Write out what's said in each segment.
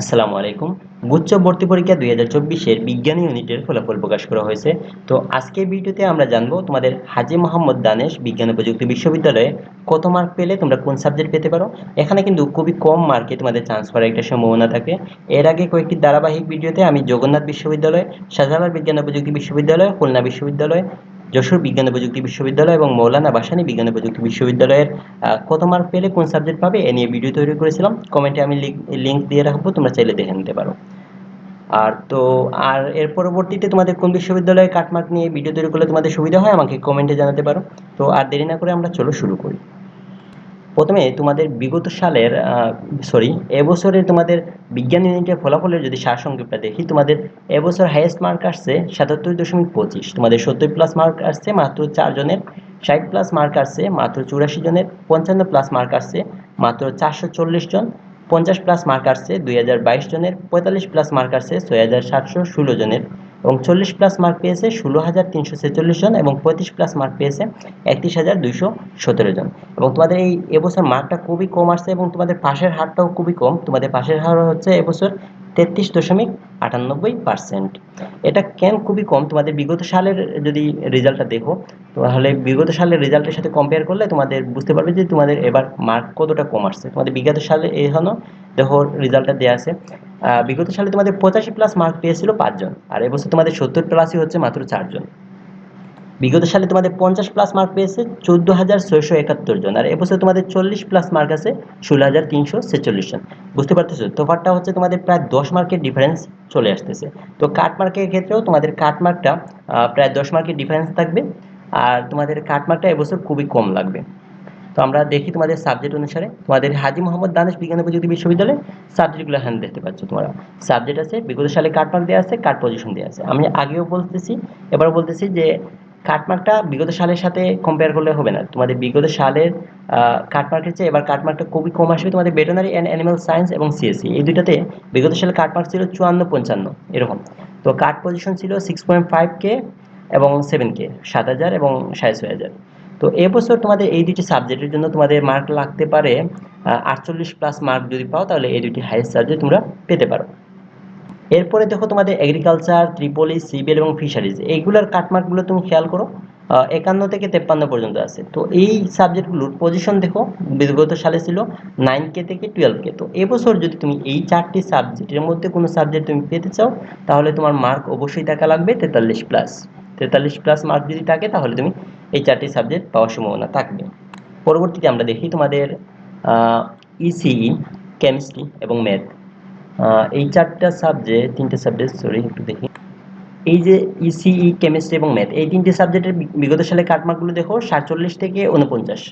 আসসালামু আলাইকুম। গুচ্ছ ভর্তি পরীক্ষা দুই হাজার চব্বিশের বিজ্ঞান ইউনিটের ফলাফল প্রকাশ করা হয়েছে। তো আজকের ভিডিওতে আমরা জানব তোমাদের হাজি মোহাম্মদ দানেশ বিজ্ঞান ও প্রযুক্তি বিশ্ববিদ্যালয়ে কত মার্ক পেলে তোমরা কোন সাবজেক্ট পেতে পারো? এখানে কিন্তু খুবই কম মার্কে তোমাদের চান্স পাওয়ার একটা সম্ভাবনা থাকে। এর আগে কয়েকটি ধারাবাহিক ভিডিওতে আমি জগন্নাথ বিশ্ববিদ্যালয়, শাহজালাল বিজ্ঞান ও প্রযুক্তি বিশ্ববিদ্যালয়, খুলনা বিশ্ববিদ্যালয় যশোর বিজ্ঞান প্রযুক্তি বিশ্ববিদ্যালয় এবং মৌলানা বাসানি বিজ্ঞান প্রযুক্তি বিশ্ববিদ্যালয়ের কত মার্ক পেলে কোন সাবজেক্ট পাবে এ নিয়ে ভিডিও তৈরি করেছিলাম। কমেন্টে আমি লিঙ্ক দিয়ে রাখব, তোমরা চাইলে দেখে নিতে পারো। আর তো, আর এর পরবর্তীতে তোমাদের কোন বিশ্ববিদ্যালয়ে কাটমার্ক নিয়ে ভিডিও তৈরি করলে তোমাদের সুবিধা হয়, আমাকে কমেন্টে জানাতে পারো। তো আর দেরি না করে আমরা চলো শুরু করি। প্রথমে তোমাদের বিগত সালের সরি এবছরের তোমাদের বিজ্ঞান ইউনিটের ফলাফলের যদি সারসংক্ষেপটা দেখি, তোমাদের এবছর হাইয়েস্ট মার্ক আসছে সাতাত্তর দশমিক পঁচিশ। তোমাদের সত্তর প্লাস মার্ক আসছে মাত্র চারজনের ষাট প্লাস মার্ক আসছে মাত্র চুরাশি জনের, পঞ্চান্ন প্লাস মার্ক আসছে মাত্র চারশো চল্লিশ জন, পঞ্চাশ প্লাস মার্ক আসছে দুই হাজার বাইশ জনের, পঁয়তাল্লিশ প্লাস মার্ক আসছে ছয় হাজার সাতশো ষোলো জনের। এবং চল্লিশ প্লাস মার্ক পেয়েছে ষোলো হাজার তিনশো ছেচল্লিশ জন এবং পঁয়ত্রিশ প্লাস মার্ক পেয়েছে একত্রিশ হাজার দুইশো সতেরো জন। এবং তোমাদের এই এবছর মার্কটা খুবই কম আসছে এবং তোমাদের পাশের হারটাও খুবই কম। তোমাদের পাশের হার হচ্ছে এবছর তেত্রিশ দশমিক আটানব্বই পার্সেন্ট এটা কেন খুবই কম? তোমাদের বিগত সালের যদি রেজাল্টটা দেখো, তাহলে বিগত সালের রেজাল্টের সাথে কম্পেয়ার করলে তোমাদের বুঝতে পারবে যে তোমাদের এবার মার্ক কতটা কম আসছে। তোমাদের বিগত সালে এখনও দেখো রেজাল্টটা দেওয়া আছে। বিগত সালে তোমাদের পঁচাশি প্লাস মার্ক পেয়েছিল পাঁচজন, আর এবছর তোমাদের সত্তর প্লাসই হচ্ছে মাত্র চারজন। বিগত সালে তোমাদের পঞ্চাশ প্লাস মার্ক পেয়েছে চোদ্দ হাজার ছয়শো একাত্তর জন, আর এবছর তোমাদের চল্লিশ প্লাস মার্ক আছে ষোলো হাজার তিনশো ছেচল্লিশ জন। বুঝতে পারতেছো? তোফারটা হচ্ছে তোমাদের প্রায় দশ মার্কের ডিফারেন্স চলে আসতেছে। তো কাট মার্কের ক্ষেত্রেও তোমাদের কাট মার্কটা প্রায় দশ মার্কের ডিফারেন্স থাকবে, আর তোমাদের কাট মার্কটা এবছর খুবই কম লাগবে। তো আমরা দেখি তোমাদের সাবজেক্ট অনুসারে। তোমাদের হাজি মোহাম্মদ দানেশ বিজ্ঞান প্রযুক্তি বিশ্ববিদ্যালয়ে সাবজেক্টগুলো হ্যান্ড দেখতে পাচ্ছ তোমরা। সাবজেক্ট আছে, বিগত সালে কাটমার্ক দেওয়া আছে কাট পজিশন দেওয়া আছে। আমি আগেও বলতেছি, এবার বলতেছি যে কাটমার্কটা বিগত সালের সাথে কম্পেয়ার করলে হবে না। তোমাদের বিগত সালের কাটমার্কের চেয়ে এবার কাটমার্কটা খুবই কম আসবে তোমাদের ভেটেনারি অ্যান্ড অ্যানিমাল সায়েন্স এবং সিএসসি এই দুইটাতে বিগত সালে কাটমার্ক ছিল চুয়ান্ন পঞ্চান্ন, এরকম। তো কাট পজিশন ছিল সিক্স পয়েন্ট ফাইভ কে এবং সেভেন কে সাত হাজার এবং সাড়ে ছয় হাজার। তো এবছর তোমাদের এই দুটি সাবজেক্টের জন্য তোমাদের মার্ক লাগতে পারে আটচল্লিশ প্লাস মার্ক যদি পাও, তাহলে এই দুটি হাইয়েস্ট সাবজেক্ট তোমরা পেতে পারো। এরপরে দেখো তোমাদের এগ্রিকালচার ত্রিপলি সিভিল এবং ফিশারিজ এইগুলোর কাটমার্কগুলো তুমি খেয়াল করো একান্ন থেকে তেপ্পান্ন পর্যন্ত আছে। তো এই সাবজেক্টগুলোর পজিশন দেখো, বিগত সালে ছিল নাইন কে থেকে টুয়েলভ কে তো এবছর যদি তুমি এই চারটি সাবজেক্টের মধ্যে কোনো সাবজেক্ট তুমি পেতে চাও, তাহলে তোমার মার্ক অবশ্যই টাকা লাগবে তেতাল্লিশ প্লাস তেতাল্লিশ প্লাস মার্ক যদি থাকে, তাহলে তুমি এই চারটি সাবজেক্ট পাওয়ার সম্ভাবনা থাকবে। পরবর্তীতে আমরা দেখি তোমাদের ইসিই কেমিস্ট্রি এবং ম্যাথ এই চারটা সাবজেক্ট তিনটে সাবজেক্ট সরি একটু দেখি। এই যে ইসিই কেমিস্ট্রি এবং ম্যাথ এই তিনটে সাবজেক্টের বিগত সালে কাটমার্কগুলো দেখো, সাতচল্লিশ থেকে উনপঞ্চাশ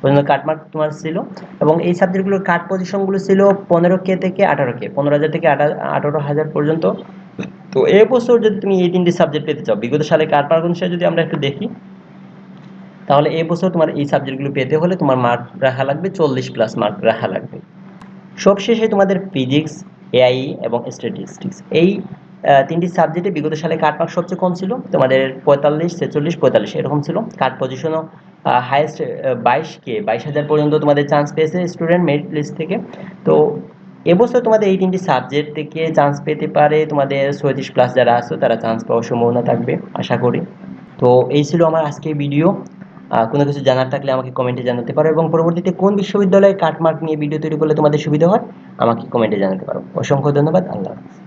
পর্যন্ত কাটমার্ক তোমার ছিল। এবং এই সাবজেক্টগুলোর কাট পজিশনগুলো ছিল পনেরো কে থেকে আঠারো কে, পনেরো হাজার থেকে আঠারো হাজার পর্যন্ত। তো এবছর যদি তুমি এই তিনটি সাবজেক্ট পেতে চাও, বিগত সালে কাটমার্ক অনুসারে যদি আমরা একটু দেখি তাহলে এবছর তোমার এই সাবজেক্টগুলো পেতে হলে তোমার মার্ক রাখা লাগবে, চল্লিশ প্লাস মার্ক রাখা লাগবে। সবশেষে তোমাদের ফিজিক্স এআই এবং স্ট্যাটিস্টিক্স এই তিনটি সাবজেক্টে বিগত সালে কাট মার্ক সবচেয়ে কম ছিল, তোমাদের পঁয়তাল্লিশ, ছেচল্লিশ, পঁয়তাল্লিশ, এরকম ছিল। কাট পজিশনও হায়েস্ট বাইশ কে, বাইশ হাজার পর্যন্ত তোমাদের চান্স পেয়েছে স্টুডেন্ট মেরিট লিস্ট থেকে। তো এবছর তোমাদের এই তিনটি সাবজেক্ট থেকে চান্স পেতে পারে তোমাদের ছয়ত্রিশ প্লাস যারা আছো, তারা চান্স পাওয়ার সম্ভাবনা থাকবে, আশা করি। তো এই ছিল আমার আজকের ভিডিও কোনো কিছু জানার থাকলে আমাকে কমেন্টে জানাতে পারো এবং পরবর্তীতে কোন বিশ্ববিদ্যালয়ে কাটমার্ক নিয়ে ভিডিও তৈরি করলে তোমাদের সুবিধা হয়, আমাকে কমেন্টে জানাতে পারো অসংখ্য ধন্যবাদ, আল্লাহ হাফেজ।